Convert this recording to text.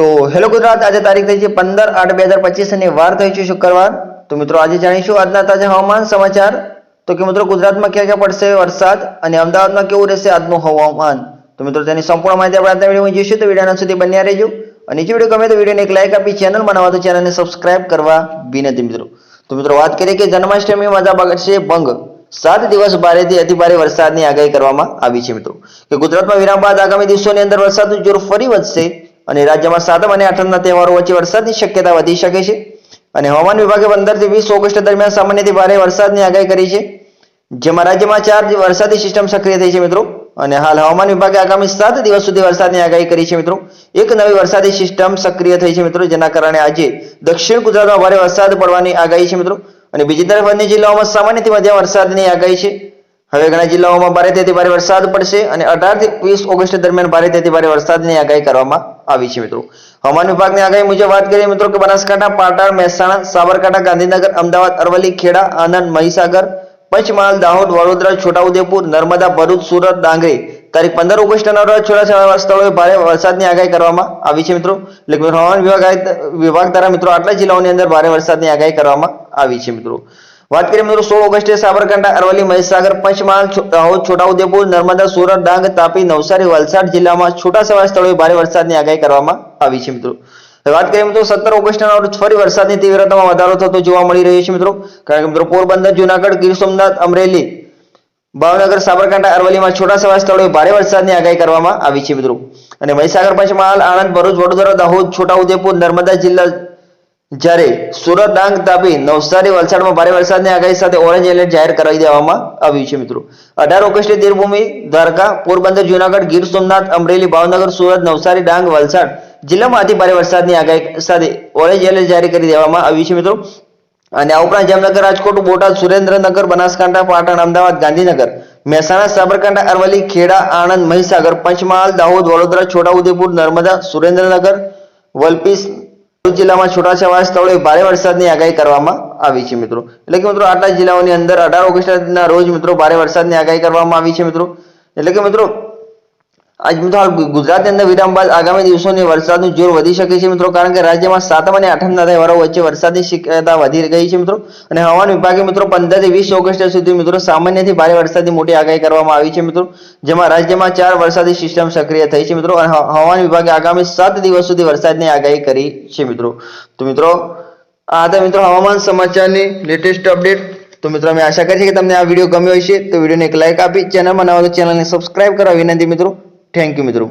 તો હેલો ગુજરાત, આજે તારીખ થઈ છે પંદર આઠ બે હજાર પચીસ અને વાર થઈ છે શુક્રવાર. તો મિત્રો, આજે જાણીશું આજના તાજા હવામાન સમાચાર. તો કે મિત્રો, ગુજરાતમાં ક્યાં ક્યાં પડશે વરસાદ અને અમદાવાદમાં કેવું રહેશે આજનું હવામાન? તો મિત્રો, તેની સંપૂર્ણ માહિતી આપણે આજના વિડીયોમાં જોઈશું. તો વિડીયોના સુધી બન્યા રહેજો. અને જે વીડિયો ગમે તો વિડીયોને એક લાઈક આપી, ચેનલ બનાવવા તો ચેનલને સબસ્ક્રાઇબ કરવા વિનંતી મિત્રો. તો મિત્રો, વાત કરીએ કે જન્માષ્ટમી મજા બગડશે ભંગ. સાત દિવસ ભારેથી અતિ ભારે વરસાદની આગાહી કરવામાં આવી છે મિત્રો. કે ગુજરાતમાં વિરામ બાદ આગામી દિવસોની અંદર વરસાદનું જોર ફરી વધશે. અને રાજ્યમાં સાતમ અને આઠમના તહેવારો વચ્ચે વરસાદની શક્યતા વધી શકે છે. અને હવામાન વિભાગે પંદરથી વીસ ઓગસ્ટ દરમિયાન સામાન્યથી ભારે વરસાદની આગાહી કરી છે. જેમાં રાજ્યમાં ચાર વરસાદી સિસ્ટમ સક્રિય થઈ છે મિત્રો. અને હાલ હવામાન વિભાગે આગામી સાત દિવસ સુધી વરસાદની આગાહી કરી છે મિત્રો. એક નવી વરસાદી સિસ્ટમ સક્રિય થઈ છે મિત્રો, જેના કારણે આજે દક્ષિણ ગુજરાતમાં ભારે વરસાદ પડવાની આગાહી છે મિત્રો. અને બીજી તરફ અન્ય જિલ્લાઓમાં સામાન્યથી મધ્યમ વરસાદની આગાહી છે. હવે ઘણા જિલ્લાઓમાં ભારેથી ભારે વરસાદ પડશે અને અઢારથી વીસ ઓગસ્ટ દરમિયાન ભારે તેથી ભારે વરસાદની આગાહી કરવામાં આવી છે, મિત્રો. હવામાન વિભાગની આગાહી મુજબ વાત કરીએ, મિત્રો, કે બનાસકાંઠા, પાટણ, મહેસાણા, સાબરકાંઠા, ગાંધીનગર, અમદાવાદ, અરવલ્લી, ખેડા, આણંદ, મહીસાગર, પંચમહાલ, દાહોદ, વડોદરા, છોટાઉદેપુર, નર્મદા, ભરૂચ, સુરત, ડાંગરી. તારીખ પંદર ઓગસ્ટના રોજ છોટાછવાયા સ્થળોએ ભારે વરસાદની આગાહી કરવામાં આવી છે, મિત્રો. એટલે હવામાન વિભાગ વિભાગ દ્વારા, મિત્રો, આટલા જિલ્લાઓની અંદર ભારે વરસાદની આગાહી કરવામાં આવી છે, મિત્રો. વાત કરીએ મિત્રો સોળ ઓગસ્ટે સાબરકાંઠા, અરવલ્લી, મહીસાગર, પંચમહાલ દાહોદ છોટાઉદેપુર, નર્મદા, સુરત, ડાંગ, તાપી, નવસારી, વલસાડ જિલ્લામાં છૂટાછવાયા સ્થળોએ ભારે વરસાદની આગાહી કરવામાં આવી છે મિત્રો. વાત કરીએ મિત્રો સત્તર ઓગસ્ટના રોજ ફરી વરસાદની તીવ્રતામાં વધારો થતો જોવા મળી રહ્યો છે મિત્રો. કારણ કે મિત્રો પોરબંદર, જુનાગઢ, ગીર સોમનાથ, અમરેલી, ભાવનગર, સાબરકાંઠા, અરવલ્લીમાં સવા સ્થળોએ ભારે વરસાદની આગાહી કરવામાં આવી છે મિત્રો. અને મહીસાગર, પંચમહાલ, આણંદ, ભરૂચ, વડોદરા, દાહોદ, છોટાઉદેપુર, નર્મદા જિલ્લા જ્યારે સુરત ડાંગ તાપી નવસારી વલસાડમાં ભારે વરસાદની આગાહી સાથે ઓરેન્જ એલર્ટ જાહેર કરાવી દેવામાં આવ્યું છે, મિત્રો. અઢાર ઓગસ્ટે દેવભૂમિ દ્વારકા, પોરબંદર, જુનાગઢ, ગીર સોમનાથ, અમરેલી, ભાવનગર, સુરત, નવસારી, ડાંગ, વલસાડ જિલ્લામાં અતિ ભારે વરસાદની આગાહી સાથે ઓરેન્જ એલર્ટ જાહેર કરી દેવામાં આવ્યું છે, મિત્રો. અને આ ઉપરાંત જામનગર, રાજકોટ, બોટાદ, સુરેન્દ્રનગર, બનાસકાંઠા, પાટણ, અમદાવાદ, ગાંધીનગર, મહેસાણા, સાબરકાંઠા, અરવલ્લી, ખેડા, આણંદ, મહીસાગર, પંચમહાલ, દાહોદ, વડોદરા, છોટાઉદેપુર, નર્મદા, સુરેન્દ્રનગર વલપીસ જિલ્લામાં છૂટાછવાયા સ્થળોએ ભારે વરસાદની આગાહી કરવામાં આવી છે, મિત્રો. એટલે કે મિત્રો, આટલા જિલ્લાઓની અંદર અઢાર ઓગસ્ટના રોજ, મિત્રો, ભારે વરસાદની આગાહી કરવામાં આવી છે, મિત્રો. એટલે કે મિત્રો આજ મિત્રો હાલ ગુજરાતની અંદર વિરામ બાદ આગામી દિવસોની વરસાદનું જોર વધી શકે છે મિત્રો, કારણ કે રાજ્યમાં સાતમ અને આઠમના તહેવારો વચ્ચે વરસાદની શક્યતા વધી ગઈ છે મિત્રો. અને હવામાન વિભાગે મિત્રો પંદરથી વીસ ઓગસ્ટ સુધી મિત્રો સામાન્યથી ભારે વરસાદની મોટી આગાહી કરવામાં આવી છે મિત્રો, જેમાં રાજ્યમાં ચાર વરસાદી સિસ્ટમ સક્રિય થઈ છે મિત્રો. અને હવામાન વિભાગે આગામી સાત દિવસ સુધી વરસાદની આગાહી કરી છે મિત્રો. તો મિત્રો, આ હતા મિત્રો હવામાન સમાચારની લેટેસ્ટ અપડેટ તો મિત્રો, અમે આશા કરીએ કે તમને આ વીડિયો ગમ્યો હશે. તો વિડીયોને એક લાઇક આપી, ચેનલમાં નવા તો ચેનલને સબસ્ક્રાઇબ કરવા વિનંતી મિત્રો. થેન્ક યુ મિત્રો.